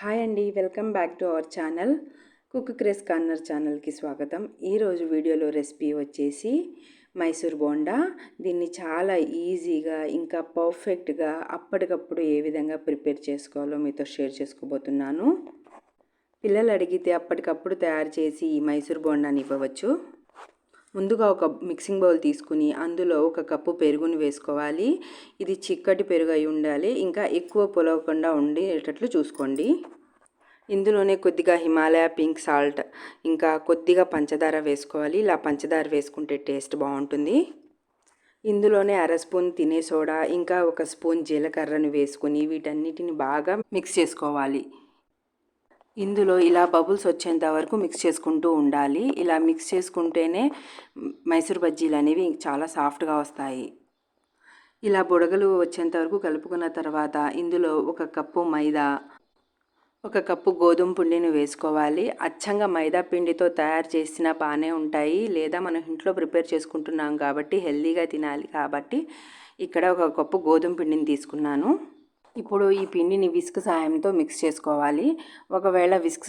Hi అండి welcome back to our channel. Cook craze corner ఛానల్కి స్వాగతం. ఈరోజు వీడియోలో రెసిపీ వచ్చేసి మైసూర్ బోండా. దీన్ని చాలా ఈజీగా ఇంకా పర్ఫెక్ట్గా అప్పటికప్పుడు ఏ విధంగా ప్రిపేర్ చేసుకోవాలో మీతో షేర్ చేసుకోబోతున్నాను. పిల్లలు అడిగితే అప్పటికప్పుడు తయారు చేసి ఈ మైసూర్ బోండాని ఇవ్వవచ్చు. ముందుగా ఒక మిక్సింగ్ బౌల్ తీసుకుని అందులో ఒక కప్పు పెరుగుని వేసుకోవాలి. ఇది చిక్కటి పెరుగు అయి ఉండాలి. ఇంకా ఎక్కువ పొలవకుండా ఉండేటట్లు చూసుకోండి. ఇందులోనే కొద్దిగా హిమాలయ పింక్ సాల్ట్ ఇంకా కొద్దిగా పంచదార వేసుకోవాలి. ఇలా పంచదార వేసుకుంటే టేస్ట్ బాగుంటుంది. ఇందులోనే అర స్పూన్ తినే సోడా ఇంకా ఒక స్పూన్ జీలకర్రను వేసుకుని వీటన్నిటిని బాగా మిక్స్ చేసుకోవాలి. ఇందులో ఇలా బబుల్స్ వచ్చేంత వరకు మిక్స్ చేసుకుంటూ ఉండాలి. ఇలా మిక్స్ చేసుకుంటేనే మైసూర్ బజ్జీలు అనేవి చాలా సాఫ్ట్గా వస్తాయి. ఇలా బుడగలు వచ్చేంత వరకు కలుపుకున్న తర్వాత ఇందులో ఒక కప్పు మైదా ఒక కప్పు గోధుమ పిండిని వేసుకోవాలి. అచ్చంగా మైదా పిండితో తయారు చేసిన బాగానే ఉంటాయి. లేదా మనం ఇంట్లో ప్రిపేర్ చేసుకుంటున్నాం కాబట్టి హెల్తీగా తినాలి కాబట్టి ఇక్కడ ఒక కప్పు గోధుమ పిండిని తీసుకున్నాను. ఇప్పుడు ఈ పిండిని విస్క్ సహాయంతో మిక్స్ చేసుకోవాలి. ఒకవేళ విస్క్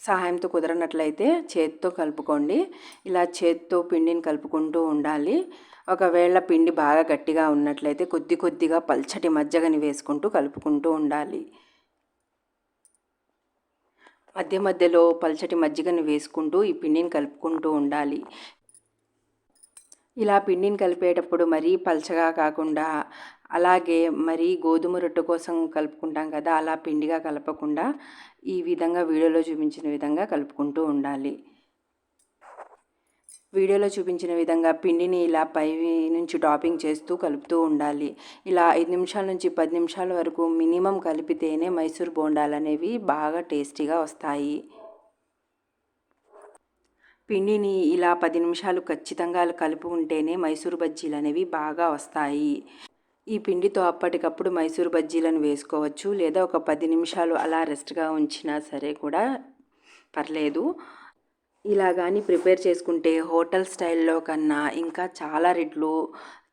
సహాయంతో కుదరనట్లయితే చేత్తో కలుపుకోండి. ఇలా చేత్తో పిండిని కలుపుకుంటూ ఉండాలి. ఒకవేళ పిండి బాగా గట్టిగా ఉన్నట్లయితే కొద్ది కొద్దిగా పల్చటి మజ్జగని వేసుకుంటూ కలుపుకుంటూ ఉండాలి. మధ్య మధ్యలో పల్చటి మజ్జిగని వేసుకుంటూ ఈ పిండిని కలుపుకుంటూ ఉండాలి. ఇలా పిండిని కలిపేటప్పుడు మరీ పల్చగా కాకుండా అలాగే మరి గోధుమ రొట్టె కోసం కలుపుకుంటాం కదా అలా పిండిగా కలపకుండా ఈ విధంగా వీడియోలో చూపించిన విధంగా కలుపుకుంటూ ఉండాలి. వీడియోలో చూపించిన విధంగా పిండిని ఇలా పై నుంచి టాపింగ్ చేస్తూ కలుపుతూ ఉండాలి. ఇలా ఐదు నిమిషాల నుంచి పది నిమిషాల వరకు మినిమం కలిపితేనే మైసూర్ బోండాలు అనేవి బాగా టేస్టీగా వస్తాయి. పిండిని ఇలా పది నిమిషాలు ఖచ్చితంగా కలుపు ఉంటేనే మైసూర్ బజ్జీలు అనేవి బాగా వస్తాయి. ఈ పిండితో అప్పటికప్పుడు మైసూర్ బజ్జీలను వేసుకోవచ్చు. లేదా ఒక పది నిమిషాలు అలా రెస్ట్గా ఉంచినా సరే కూడా పర్లేదు. ఇలా కానీ ప్రిపేర్ చేసుకుంటే హోటల్ స్టైల్లో కన్నా ఇంకా చాలా రెట్లు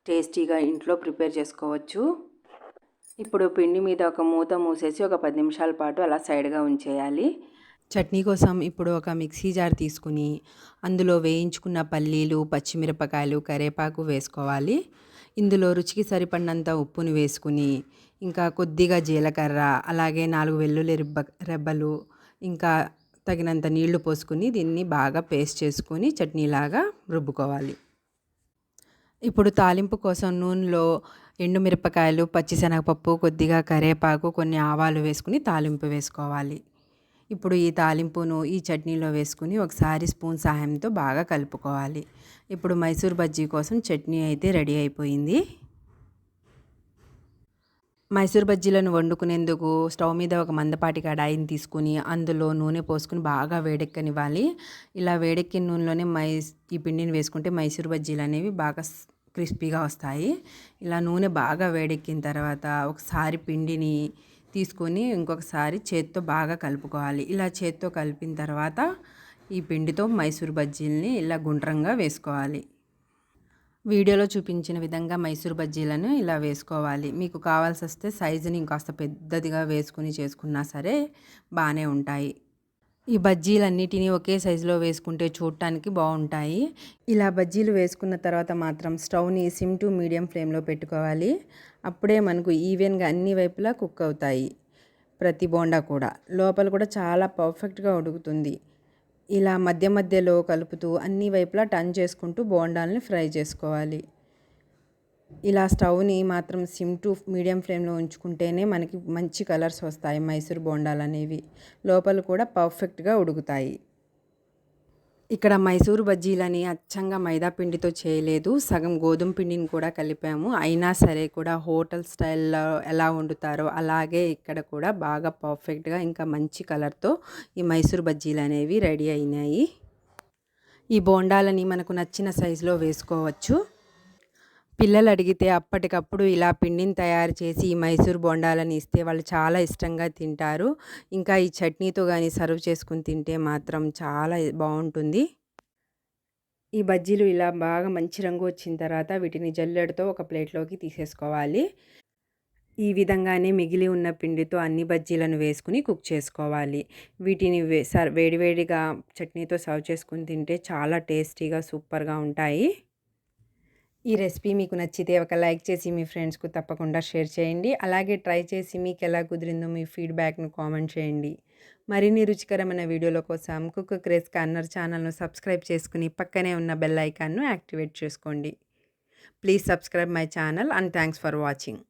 టేస్టీగా ఇంట్లో ప్రిపేర్ చేసుకోవచ్చు. ఇప్పుడు పిండి మీద ఒక మూత మూసేసి ఒక పది నిమిషాల పాటు అలా సైడ్గా ఉంచేయాలి. చట్నీ కోసం ఇప్పుడు ఒక మిక్సీ జార్ తీసుకుని అందులో వేయించుకున్న పల్లీలు పచ్చిమిరపకాయలు కరేపాకు వేసుకోవాలి. ఇందులో రుచికి సరిపడినంత ఉప్పుని వేసుకుని ఇంకా కొద్దిగా జీలకర్ర అలాగే నాలుగు వెల్లుల్లి రెబ్బ రెబ్బలు ఇంకా తగినంత నీళ్ళు పోసుకుని దీన్ని బాగా పేస్ట్ చేసుకొని చట్నీలాగా రుబ్బుకోవాలి. ఇప్పుడు తాలింపు కోసం నూనెలో ఎండుమిరపకాయలు పచ్చిశనగపప్పు కొద్దిగా కరివేపాకు కొన్ని ఆవాలు వేసుకుని తాలింపు వేసుకోవాలి. ఇప్పుడు ఈ తాలింపును ఈ చట్నీలో వేసుకుని ఒకసారి స్పూన్ సహాయంతో బాగా కలుపుకోవాలి. ఇప్పుడు మైసూర్ బజ్జీ కోసం చట్నీ అయితే రెడీ అయిపోయింది. మైసూర్ బజ్జీలను వండుకునేందుకు స్టవ్ మీద ఒక మందపాటి కడాయిని తీసుకుని అందులో నూనె పోసుకుని బాగా వేడెక్కనివ్వాలి. ఇలా వేడెక్కిన నూనెలోనే మై ఈ పిండిని వేసుకుంటే మైసూర్ బజ్జీలు అనేవి బాగా క్రిస్పీగా వస్తాయి. ఇలా నూనె బాగా వేడెక్కిన తర్వాత ఒకసారి పిండిని తీసుకొని ఇంకొకసారి చేత్తో బాగా కలుపుకోవాలి. ఇలా చేత్తో కలిపిన తర్వాత ఈ పిండితో మైసూర్ బజ్జీలని ఇలా గుండ్రంగా వేసుకోవాలి. వీడియోలో చూపించిన విధంగా మైసూర్ బజ్జీలను ఇలా వేసుకోవాలి. మీకు కావాల్సి వస్తే సైజుని ఇంకాస్త పెద్దదిగా వేసుకుని చేసుకున్నా సరే బాగానే ఉంటాయి. ఈ బజ్జీలన్నిటినీ ఒకే సైజులో వేసుకుంటే చూడటానికి బాగుంటాయి. ఇలా బజ్జీలు వేసుకున్న తర్వాత మాత్రం స్టవ్ని సిమ్ టు మీడియం ఫ్లేమ్లో పెట్టుకోవాలి. అప్పుడే మనకు ఈవెన్గా అన్ని వైపులా కుక్ అవుతాయి. ప్రతి బోండా కూడా. లోపల కూడా చాలా పర్ఫెక్ట్గా ఉడుకుతుంది. ఇలా మధ్య మధ్యలో కలుపుతూ అన్ని వైపులా టర్న్ చేసుకుంటూ బోండాలని ఫ్రై చేసుకోవాలి. ఇలా స్టవ్ని మాత్రం సిమ్ టు మీడియం ఫ్లేమ్లో ఉంచుకుంటేనే మనకి మంచి కలర్స్ వస్తాయి. మైసూర్ బోండాలు అనేవి లోపల కూడా పర్ఫెక్ట్గా ఉడుకుతాయి. ఇక్కడ మైసూరు బజ్జీలని అచ్చంగా మైదా పిండితో చేయలేదు. సగం గోధుమ పిండిని కూడా కలిపాము. అయినా సరే కూడా హోటల్ స్టైల్లో ఎలా వండుతారో అలాగే ఇక్కడ కూడా బాగా పర్ఫెక్ట్గా ఇంకా మంచి కలర్తో ఈ మైసూరు బజ్జీలు అనేవి రెడీ అయినాయి. ఈ బోండాలని మనకు నచ్చిన సైజులో వేసుకోవచ్చు. పిల్లలు అడిగితే అప్పటికప్పుడు ఇలా పిండిని తయారు చేసి ఈ మైసూర్ బొండాలని ఇస్తే వాళ్ళు చాలా ఇష్టంగా తింటారు. ఇంకా ఈ చట్నీతో కానీ సర్వ్ చేసుకుని తింటే మాత్రం చాలా బాగుంటుంది. ఈ బజ్జీలు ఇలా బాగా మంచి రంగు వచ్చిన తర్వాత వీటిని జల్లెడతో ఒక ప్లేట్లోకి తీసేసుకోవాలి. ఈ విధంగానే మిగిలి ఉన్న పిండితో అన్ని బజ్జీలను వేసుకుని కుక్ చేసుకోవాలి. వీటిని వే సర్ వేడివేడిగా చట్నీతో సర్వ్ చేసుకుని తింటే చాలా టేస్టీగా సూపర్గా ఉంటాయి. ఈ రెసిపీ మీకు నచ్చితే ఒక లైక్ చేసి మీ ఫ్రెండ్స్కు తప్పకుండా షేర్ చేయండి. అలాగే ట్రై చేసి మీకు ఎలా కుదిరిందో మీ ఫీడ్బ్యాక్ను కామెంట్ చేయండి. మరిన్ని రుచికరమైన వీడియోల కోసం కుక్ క్రేజ్ కార్నర్ ఛానల్ను సబ్స్క్రైబ్ చేసుకుని పక్కనే ఉన్న బెల్ ఐకాన్ను యాక్టివేట్ చేసుకోండి. Please subscribe my channel and thanks for watching.